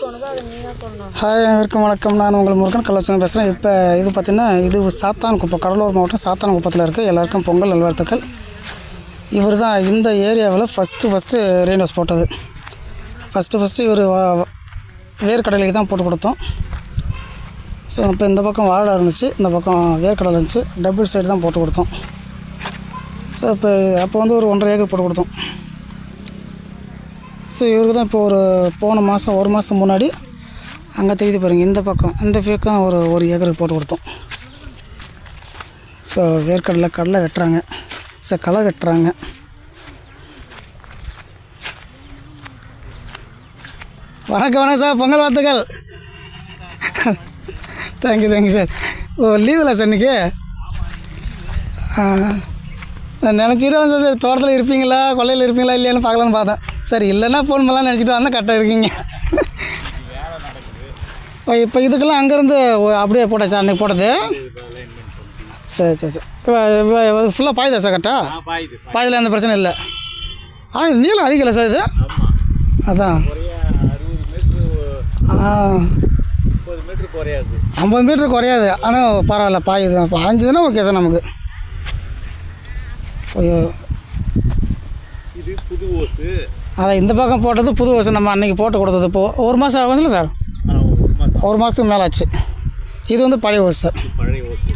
Hi அனைவருக்கும் வணக்கம். நான் உங்கள் முருகன் கள்ளச்சந்தன் பேசுகிறேன் இப்போ இது பார்த்திங்கன்னா இது சாத்தான் குப்பம் கடலூர் மாவட்டம் சாத்தான் குப்பத்தில் இருக்குது எல்லாருக்கும் பொங்கல் நல்வாழ்த்துக்கள். இவர் தான் இந்த ஏரியாவில் ஃபஸ்ட்டு ஃபஸ்ட்டு ரெயின்வாஸ் போட்டது. ஃபஸ்ட்டு ஃபஸ்ட்டு இவர் வேர்க்கடலைக்கு தான் போட்டு கொடுத்தோம். ஸோ இப்போ இந்த பக்கம் வாழை இருந்துச்சு இந்த பக்கம் வேர்க்கடலை இருந்துச்சு. டபுள் சைடு தான் போட்டு கொடுத்தோம். ஸோ இப்போ அப்போ வந்து ஒரு ஒன்றரை ஏக்கர் போட்டு கொடுத்தோம். ஸோ இவருக்கு தான் இப்போ ஒரு போன மாதம் ஒரு மாதம் முன்னாடி அங்கே தெரியுது பாருங்கள் இந்த பக்கம் இந்த பக்கம் ஒரு ஒரு ஏக்கருக்கு போட்டு கொடுத்தோம். ஸோ வேர்க்கடலை கடலை வெட்டுறாங்க. ஸோ களை வெட்டுறாங்க. வணக்கம் வணக்கம் சார் பொங்கல் வாழ்த்துக்கள். தேங்க்யூ தேங்க்யூ சார் ஓ லீவில் சார் இன்றைக்கி நான் நினச்சிட்டு வந்தது தோட்டத்தில் இருப்பீங்களா கொல்லையில் இருப்பீங்களா இல்லையான்னு பார்க்கலான்னு பார்த்தேன். சரி இல்லைன்னா ஃபோன் பண்ணலாம் நினச்சிட்டு வந்தால் கரெக்டாக இருக்கீங்க. இப்போ இதுக்கெல்லாம் அங்கேருந்து அப்படியே போட்டாச்சா அன்றைக்கி போட்டது? சரி சரி சரி. ஃபுல்லாக பாயுதா சார் கரெக்டாக பாயுது பாயுதில் எந்த பிரச்சனை இல்லை. ஆ நீளம் அதிகம் இல்லை சார் இது? அதான். அறுபது மீட்ரு குறையாது. ஐம்பது ஆனால் பரவாயில்ல பாயுது. பாய்ஞ்சதுன்னா ஓகே சார் நமக்கு. இது புது ஓசு அதான் இந்த பக்கம் போட்டது புது வருஷம். நம்ம அன்றைக்கி போட்டு கொடுத்தது இப்போ ஒரு மாதம் ஆகுதுல்ல சார்? ஒரு மாதத்துக்கு மேலே ஆச்சு இது வந்து பழைய வருஷம். சார் பழைய ஓசு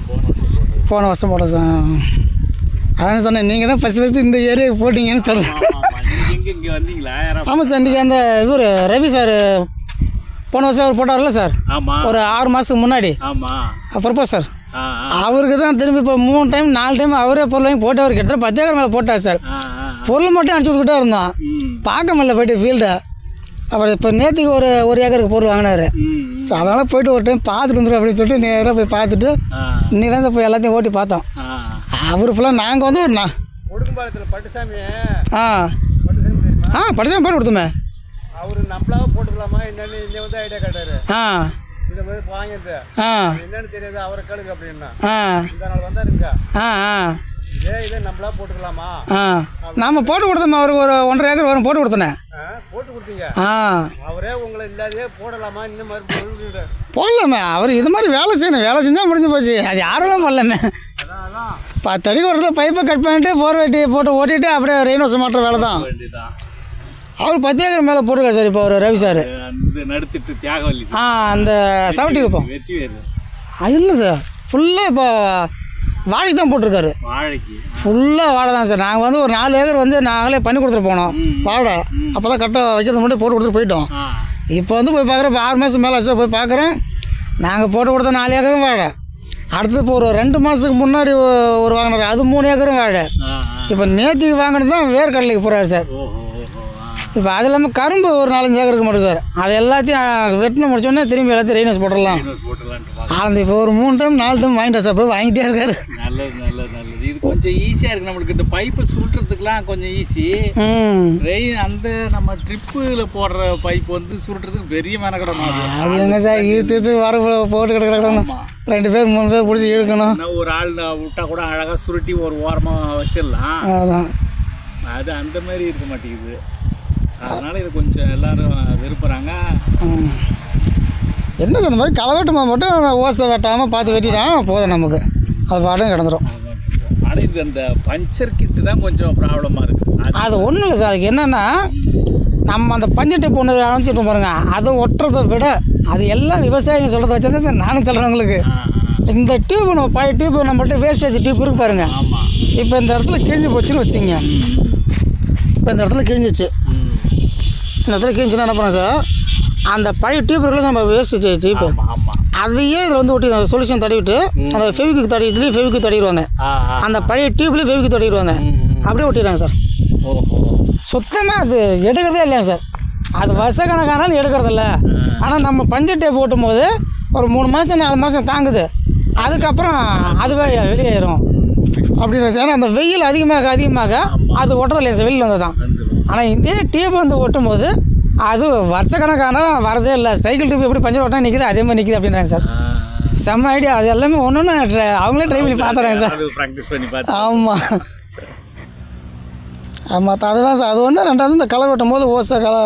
போன வருஷம் போட்டது. சார். அதான் சொன்னேன் நீங்கள் தான் ஃபஸ்ட்டு ஃபஸ்ட்டு இந்த ஏரியாவுக்கு போட்டிங்கன்னு சொல்லுங்கள் ஆமாம் சார் இன்றைக்கி அந்த இவர் ரவி சார் போன வருஷம் அவர் போட்டார்ல சார்? ஒரு ஆறு மாதத்துக்கு முன்னாடி. ஆமாம் சார் அவருக்கு தான் திரும்பி இப்போ மூணு டைம் நாலு டைம் அவரே பொருள் வாங்கி போட்டு அவர் கிட்டத்தட்ட பத்து ஏக்கர் மேலே போட்டார் சார். பொருள் மட்டும் அனுப்பிச்சி விட்டுக்கிட்டே இருந்தோம் பார்க்க முடியல போயிட்டு ஃபீல்டை அப்புறம் இப்போ நேற்றுக்கு ஒரு ஒரு ஏக்கருக்கு பொருள் வாங்கினாரு. ஸோ அதனால் போயிட்டு ஒரு டைம் பார்த்துட்டு வந்துடும் அப்படின்னு சொல்லிட்டு நேராக போய் பார்த்துட்டு இன்னைக்கு தான் சார் போய் எல்லாத்தையும் ஓட்டி பார்த்தோம். அவர் ஃபுல்லாக நாங்கள் வந்து ஒரு நா ஒடுக்கும்பாளத்தில் பட்டுசாமி ஆ. பட்டுசாமி ஆ படிச்சா போட்டு கொடுத்துமே. அவர் நம்மளாக போட்டுக்கலாமா? என்னன்னு இங்கே வந்து ஐடியா கேட்டார். ஆ. ஆ. என்னன்னு தெரியாது அவரை கேளுங்க அப்படின்னா. ஆ. இந்த நாள் வந்தாருங்க ஆ ஆ. இதே இதை நம்மளா போட்டுக்கலாமா? ஆ. நாம் போட்டு கொடுத்தோம் அவருக்கு ஒரு ஒன்றரை ஏக்கர் வரும் போட்டு கொடுத்தனே ஆ, போட்டு கொடுத்தீங்க. ஆ. அவரே உங்களை இல்லாதே போடலாமா? இந்த மாதிரி பொருள் போடலாமே அவர் இது மாதிரி வேலை செய்யணும். வேலை செஞ்சால் முடிஞ்சு போச்சு. அது யாரும் பண்ணலாமே அதான் அதான். பத்து அடிக்கு ஒரு பைப்பை கட் பண்ணிட்டு போர் வெட்டி போட்டு ஓட்டிட்டு அப்படியே ரெயின் வாஷம் மாட்டுற வேலை தான் அவர் பத்து ஏக்கர் மேலே போட்டிருக்காரு சார் இப்போ அவர் ரவி சார். அந்த நடுத்திட்டு தியாகவல்லி ஆ அந்த செவன்ட்டி வெற்றி வேறு அது இல்லை சார். ஃபுல்லாக இப்போ வாழைக்கு தான் போட்டிருக்காரு. வாழைக்கு. ஃபுல்லாக வாழை தான் சார். நாங்கள் வந்து ஒரு நாலு ஏக்கர் வந்து நாங்களே பண்ணி கொடுத்துட்டு போனோம். வாழை. அப்போ தான் கரெக்டாக வைக்கிறது மட்டும் போட்டு கொடுத்துட்டு போயிட்டோம். இப்போ வந்து போய் பார்க்குறேன் இப்போ ஆறு மாதம் மேலே ஆச்சு போய் பார்க்குறேன் நாங்கள் போட்டு கொடுத்த நாலு ஏக்கரும் வாழை. அடுத்து இப்போ ஒரு ரெண்டு மாதத்துக்கு முன்னாடி ஒரு வாங்கினார் அது மூணு ஏக்கரும் வாழை. இப்போ நேற்றுக்கு வாங்கினது தான் வேர்க்கடலைக்கு போகிறாரு சார். இப்போ அது இல்லாமல் கரும்பு ஒரு நாலஞ்சு ஏக்கருக்கு மட்டும் சார். அது எல்லாத்தையும் வெட்டின முடிச்சோடனே திரும்பி எல்லாத்தையும் ரெயினஸ் போட்டுடலாம். ஆனந்த் இப்போ ஒரு மூணு டைம் நாலு டைம் வாங்கிட்டேன் சார் வாங்கிட்டே இருக்காரு. நல்லது நல்லது நல்லது. இது கொஞ்சம் ஈஸியாக இருக்குது நம்மளுக்கு. இந்த பைப்பை சுருட்டுறதுக்குலாம் கொஞ்சம் ஈஸி ரெயின் அந்த நம்ம ட்ரிப்பில் போடுற பைப் வந்து சுருட்டுறதுக்கு பெரிய மெனக்கடணும் அது. என்ன சார் இழுத்து இழுத்து வர போட்டு கிடக்கணும் ரெண்டு பேர் மூணு பேர் பிடிச்சி இழுக்கணும். ஒரு ஆள் விட்டா கூட அழகாக சுருட்டி ஒரு ஓரமாக வச்சிடலாம். அதான். அது அந்த மாதிரி இருக்க மாட்டேங்குது. அதனால இது கொஞ்சம் எல்லாரும் விரும்புகிறாங்க. என்ன இந்த மாதிரி களை வெட்டுமா மட்டும் அந்த ஓசை வெட்டாமல் பார்த்து வெட்டிட்டான் போதும் நமக்கு. அது பாட்டும் கிடந்துரும். ஆனால் இது அந்த பஞ்சர் கிட்டு தான் கொஞ்சம் ப்ராப்ளமாக இருக்குது அது ஒன்றும் இல்லை சார் அதுக்கு என்னென்னா நம்ம அந்த பஞ்சு டேப் ஒன்று அனுப்பிச்சிட்டு பாருங்க அதை ஒட்டுறதை விட அது எல்லாம் விவசாயிங்க சொல்கிறத வச்சு தான் சார் நானும் சொல்கிறேன் உங்களுக்கு. இந்த டியூப் நம்ம பழைய டியூப் நம்மள்ட்ட வேஸ்டேஜ் டியூப் இருக்கு பாருங்க. இப்போ இந்த இடத்துல கிழிஞ்சு போச்சுன்னு வச்சுங்க இப்போ இந்த இடத்துல கிழிஞ்சிச்சு. இந்த இடத்துல கிழிஞ்சுன்னா என்ன பண்ணோம் சார்? அந்த பழைய டியூப் இருக்குல்ல நம்ம வேஸ்டேஜ் டியூப் ஆமாம் ஆமாம் அதையே இதில் வந்து ஒட்டி சொல்யூஷன் தடவிட்டு அந்த ஃபெவிக்கு தடி இதுலேயும் ஃபெவிக்கு தடிடுவாங்க அந்த பழைய டியூப்லேயும் ஃபெவிக்கு தடிடுவாங்க அப்படியே ஒட்டிடுறாங்க சார். சுத்தமாக அது எடுக்கிறதே இல்லையா சார்? அது வருஷக்கணக்கானாலும் எடுக்கிறதில்ல ஆனால் நம்ம பஞ்சு டேப் ஓட்டும் போது ஒரு மூணு மாதம் நாலு மாதம் தாங்குது. அதுக்கப்புறம் அதுவே வெளியேறும். அப்படின்னு ஏன்னா அந்த வெயில் அதிகமாக அதிகமாக அது ஒட்டுறது இல்லையா சார்? வெளியில் வந்து தான் ஆனால் இதே டியூப் வந்து ஒட்டும் போது அது வருஷக்கணக்கானாலும் வரதே இல்லை. சைக்கிள் டியூப் எப்படி பஞ்சர் ஓட்டினா நிற்கிது அதே மாதிரி நிற்கிது அப்படின்றாங்க சார். செம்ம ஐடியா அது எல்லாமே ஒன்று ஒன்று அவங்களே ட்ரை பண்ணி பார்த்துறாங்க சார். அது ப்ராக்டிஸ் பண்ணி பார்த்து ஆமாம் ஆமாம் அதுதான் சார். அது ஒன்று ரெண்டாவது இந்த களை வெட்டும் போது ஓசை களை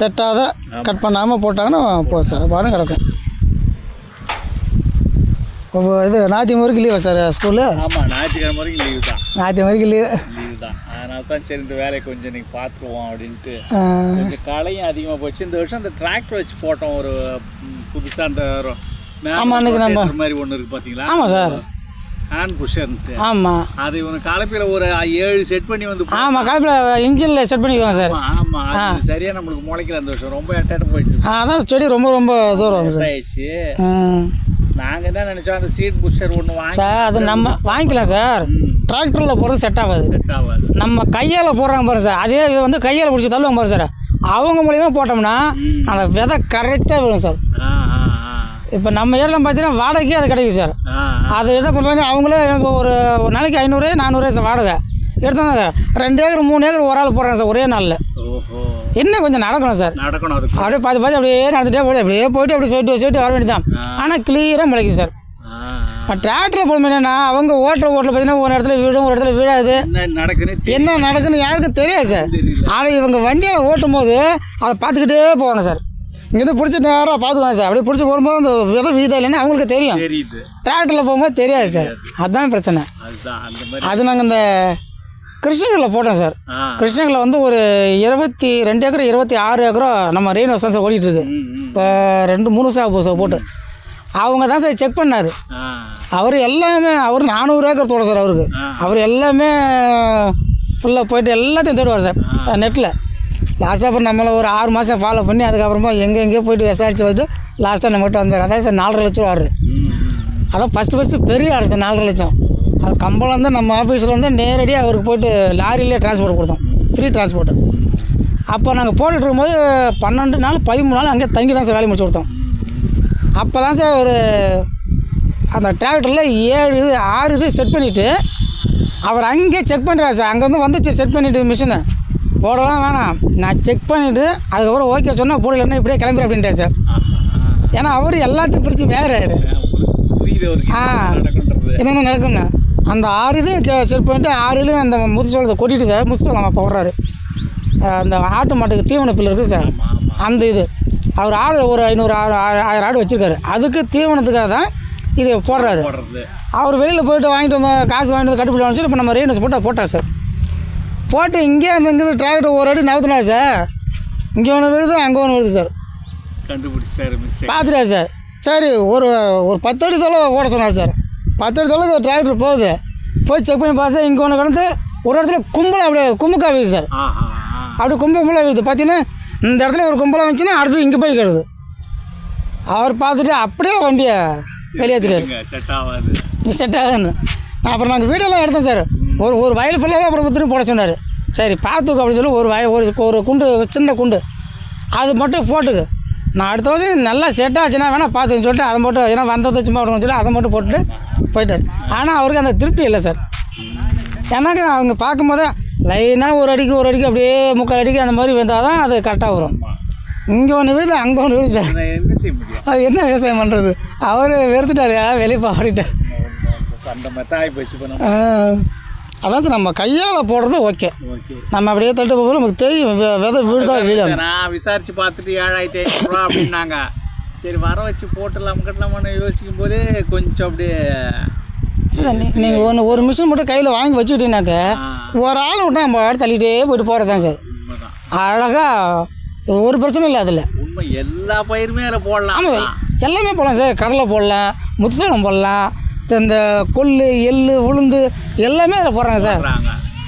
வெட்டாத கட் பண்ணாமல் போட்டாங்கன்னா போதும் சார். பாடம் கிடக்கும். இது ஞாயிற்று வரைக்கும் லீவா சார் ஸ்கூலு ஆமாம் ஞாயிற்றுக்கிழமை வரைக்கும் லீவு தான். ஞாயிற்று வரைக்கும் லீவு லீவு தான். அதனால தான் சரி இந்த வேலையை கொஞ்சம் நீங்கள் பார்த்துருவோம் அப்படின்ட்டு. கொஞ்சம் களையும் அதிகமாக போச்சு. இந்த வருஷம் அந்த டிராக்டர் வச்சு போட்டோம் ஒரு புதுசாக அந்த மாதிரி ஒன்று இருக்குது பார்த்தீங்களா ஆமாம் சார். ஹேண்ட் புஷர்ன்ட்டு ஆமாம் அது இவங்க கலப்பையில் ஒரு ஏழு செட் பண்ணி வந்து ஆமாம் காப்பில் இன்ஜினில் செட் பண்ணிக்குவாங்க சார். ஆமா அது சரியா நம்மளுக்கு முளைக்கல அந்த வருஷம். ரொம்ப எட்டாட்ட போயிடுச்சு. அதான் செடி ரொம்ப ரொம்ப தூரம் ஆயிடுச்சு ம் நாங்க என்ன நினைச்சோம் அந்த சீட் புஷர் ஒன்று வாங்கி சார் அது நம்ம வாங்கிக்கலாம் சார். டிராக்டரில் போகிறது செட் ஆகாது. செட் ஆகாது. நம்ம கையால் போடுறாங்க பாருங்க சார். அதே இது வந்து கையால் பிடிச்சி தள்ளுவாங்க பாருங்க சார். அவங்க மூலியமா போட்டோம்னா அந்த விதை கரெக்டாக விடும் சார். இப்போ நம்ம ஏரியாவில் பார்த்தீங்கன்னா வாடகைக்கு அது கிடைக்குது சார். அது என்ன பண்ணுறாங்க அவங்களே ஒரு ஒரு நாளைக்கு ஐநூறு நானூறு சார் வாடகை. எடுத்தாங்க ரெண்டு ஏக்கர் மூணு ஏக்கர் ஒரு ஆள் போடுறாங்க சார் ஒரே நாளில். இன்னும் கொஞ்சம் நடக்கணும் சார். நடக்கணும் அப்படியே பார்த்து பார்த்து அப்படியே நடந்துட்டே போய் அப்படியே போயிட்டு அப்படியே சொல்லிட்டு சொல்லிட்டு வர வேண்டியதான் ஆனால் கிளியராக முளைக்கும் சார். டிராக்டரில் போகணும் என்னன்னா அவங்க ஓட்டுற ஓட்டில் பார்த்தீங்கன்னா ஒரு இடத்துல வீடும் ஒரு இடத்துல வீடாது. என்ன நடக்குன்னு யாருக்கும் தெரியாது சார். ஆனால் இவங்க வண்டியை ஓட்டும் போது அதை பார்த்துக்கிட்டே போவாங்க சார் இங்கேருந்து பிடிச்சி நேராக பார்த்துக்குவாங்க சார் அப்படியே பிடிச்சி போடும்போது அந்த விதை வீதம் இல்லைன்னு அவங்களுக்கு தெரியும். டிராக்டரில் போகும்போது தெரியாது சார் அதுதான் பிரச்சனை அது நாங்கள் இந்த கிருஷ்ணகிரியில் போட்டோம் சார் கிருஷ்ணகிரியில் வந்து ஒரு இருபத்தி ரெண்டு ஏக்கர் இருபத்தி ஆறு ஏக்கரும் நம்ம ரெயின் தான் சார் ஓடிட்டு இருக்கு. ம், ம். இப்போ ரெண்டு மூணு சார் சார் போட்டு. அவங்க தான் சார் செக் பண்ணார். அவர் எல்லாமே அவர் நானூறு ஏக்கர் தோட சார் அவருக்கு. அவர் எல்லாமே ஃபுல்லாக போயிட்டு எல்லாத்தையும் தேடுவார் சார் நெட்டில் லாஸ்ட்டாக அப்புறம் நம்மளை ஒரு ஆறு மாதம் ஃபாலோ பண்ணி அதுக்கப்புறமா எங்கே எங்கேயோ போயிட்டு விசாரிச்சு வந்துட்டு லாஸ்ட்டாக நம்மகிட்ட வந்தார். அதான் சார் நாலரை லட்சம் ஆறு. அதான் ஃபஸ்ட்டு ஃபஸ்ட்டு பெரிய ஆறு சார் நாலரை லட்சம். அது கம்பளம் வந்து நம்ம ஆஃபீஸில் வந்து நேரடியாக அவருக்கு போயிட்டு லாரியிலே டிரான்ஸ்போர்ட் கொடுத்தோம். ஃப்ரீ டிரான்ஸ்போர்ட் அப்போ நாங்கள் போட்டுட்டு இருக்கும்போது பன்னெண்டு நாள் பதிமூணு நாள் அங்கேயே தங்கி தான் சார் வேலையை முடிச்சு கொடுத்தோம். அப்போ தான் சார் ஒரு அந்த டிராக்டரில் ஏழு இது ஆறு இது செட் பண்ணிவிட்டு அவர் அங்கேயே செக் பண்ணுறாரு சார். அங்கேருந்து வந்துச்சு செட் பண்ணிவிட்டு மிஷினை போடலாம் வேணாம். நான் செக் பண்ணிவிட்டு அதுக்கப்புறம் ஓகே சொன்னால் போடலன்னா இப்படியே கிளம்புறேன் அப்படின்ட்டார் சார். ஏன்னா அவர் எல்லாத்தையும் பிரித்து வேறாரு ஆ, என்னென்ன நடக்கும்னு அந்த ஆறு இது செட் பண்ணிட்டு ஆறு இதுலையும் அந்த முதுசோளத்தை கொட்டிட்டு சார் முதுசோளம் அப்போ வர்றாரு அந்த ஆட்டு மாட்டுக்கு தீவன பில்லு இருக்குது சார். அந்த இது. அவர் ஆடு ஒரு ஐநூறு ஆறு ஆறு- ஆயிரம் ஆடு வச்சுருக்காரு. அதுக்கு தீவனத்துக்காக தான் இது போடுறாரு. அவர் வெளியில் போயிட்டு வாங்கிட்டு வந்த காசு வாங்கிட்டு வந்து கட்டுப்படி வாங்கிச்சு இப்போ நம்ம ரெயினஸ் போட்டு போட்டார் சார். போட்டு இங்கே அந்த இங்கே டிராக்டர் ஒரு அடி நவுத்துனா சார் இங்கே ஒன்று விழுது அங்கே ஒன்று விழுது சார். கண்டுபிடிச்சிட்டாரு மிஸ்டேக் பார்த்துட்டா சார். சரி ஒரு ஒரு பத்து அடி தொலை ஓட சொன்னார் சார். பத்து அடி தொலை டிராக்டர் போகுது. போய் செக் பண்ணி பார்த்தா இங்கே ஒன்று கிடந்து ஒரு இடத்துல கும்பலாக அப்படியே கும்புக்கா வீது சார். அப்படி கும்ப கும்பலாக வீது. பார்த்தீங்கன்னா இந்த இடத்துல ஒரு கும்பலாக வந்துச்சுன்னா அடுத்து இங்கே போய் கிடது அவர் பார்த்துட்டு அப்படியே வண்டியை வெளியேற்றிட்டார் செட் ஆகாது. செட் ஆகுதுன்னு. அப்புறம் நாங்கள் வீடியோலாம் எடுத்தோம் சார். ஒரு ஒரு வயல் ஃபுல்லாகவே அப்புறம் வித்துட்டு போட சொன்னார். சரி பார்த்துக்கோ அப்படின்னு சொல்லி ஒரு வய ஒரு ஒரு குண்டு சின்ன குண்டு. அது மட்டும் போட்டுக்கு. நான் அடுத்த வருஷம் நல்லா செட் ஆச்சுன்னா வேணால் பார்த்துன்னு சொல்லிட்டு அதை மட்டும் ஏன்னா வந்ததை சும்மா விடணும்னு சொல்லி அதை மட்டும் போட்டுட்டு போயிட்டார். ஆனால் அவருக்கு அந்த திருப்தி இல்லை சார். ஏன்னாக்க அவங்க பார்க்கும்போதே லைனாக ஒரு அடிக்கு ஒரு அடிக்கு அப்படியே முக்கால் அடிக்கு அந்த மாதிரி வந்தால் தான் அது கரெக்டாக வரும். இங்கே ஒன்று விழுது அங்கே ஒன்று விழுது. சார் நான் என்ன செய்ய முடியும்? அது என்ன விவசாயம் பண்ணுறது அவர் வெறுத்துட்டார் வெளியே பாடிட்டார் அந்த மாதிரி ஆகி போச்சு அதான் சார் நம்ம கையால் போடுறது ஓகே. ஓகே. நம்ம அப்படியே தட்டு போகும்போது நமக்கு தெரியும் விதை வீடுதா வீடு நான் விசாரிச்சு பார்த்துட்டு ஏழாயிரத்தி ஐநூறுரூவா அப்படின்னாங்க. சரி வர வச்சு போட்டுடலாம் கட்டலாமான்னு யோசிக்கும் போதே கொஞ்சம் அப்படியே நீங்கள் ஒன்று ஒரு மிஷின் மட்டும் கையில் வாங்கி வச்சுக்கிட்டீங்கனாக்க ஆ, ஒரு ஆள் விட்டா நம்ம தள்ளிகிட்டே போயிட்டு போகிறது தான் சார் அழகாக ஒரு பிரச்சனை இல்லை அதில். உண்மை எல்லா பயிருமே அதில் போடலாம். ஆமாம் எல்லாமே போடலாம் சார். கடலை போடலாம் முத்துசோளம் போடலாம் இந்த கொள்ளு எள்ளு உளுந்து எல்லாமே அதில் போடுறாங்க சார்.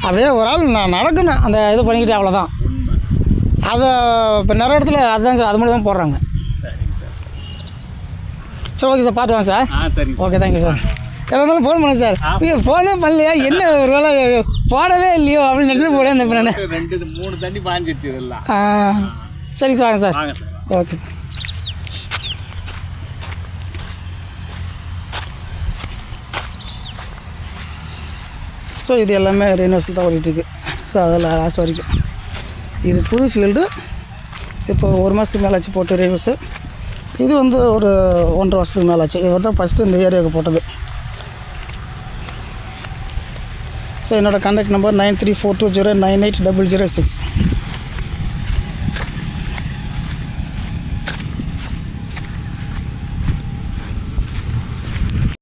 அப்படியே ஒரு ஆள் நான் நடக்கணும் அந்த இது பண்ணிக்கிட்டு அவ்வளோதான் அதை இப்போ நிறைய இடத்துல அதுதான் சார். அது மட்டும் தான் போடுறாங்க. சார். சரி ஓகே சார். பார்த்து வாங்க சார். ஓகே தேங்க்யூ சார் இருந்தாலும் ஃபோன் பண்ணுங்க சார். நீங்கள் ஃபோனே பண்ணலையா? என்ன ஒரு வேலை போடவே இல்லையோ அப்படின்னு நினச்சி போடே இந்த நான். ரெண்டு மூணு தண்ணி பாஞ்சிருச்சு இதெல்லாம். சார் வாங்க சார். Okay sir. ஸோ இது எல்லாமே ரெயின்வர்ஸில் தான் ஓடிட்டுருக்கு. ஸோ அதில் லாஸ்ட் வரைக்கும். இது புது ஃபீல்டு இப்போ ஒரு மாதத்துக்கு மேலே ஆச்சு போட்டு ரெயின்வர்ஸு இது வந்து ஒரு ஒன்றரை வருஷத்துக்கு மேலே ஆச்சு இவர் தான் ஃபஸ்ட்டு இந்த ஏரியாவுக்கு போட்டது. ஸோ என்னோடய contact number nine three four two zero nine eight double zero six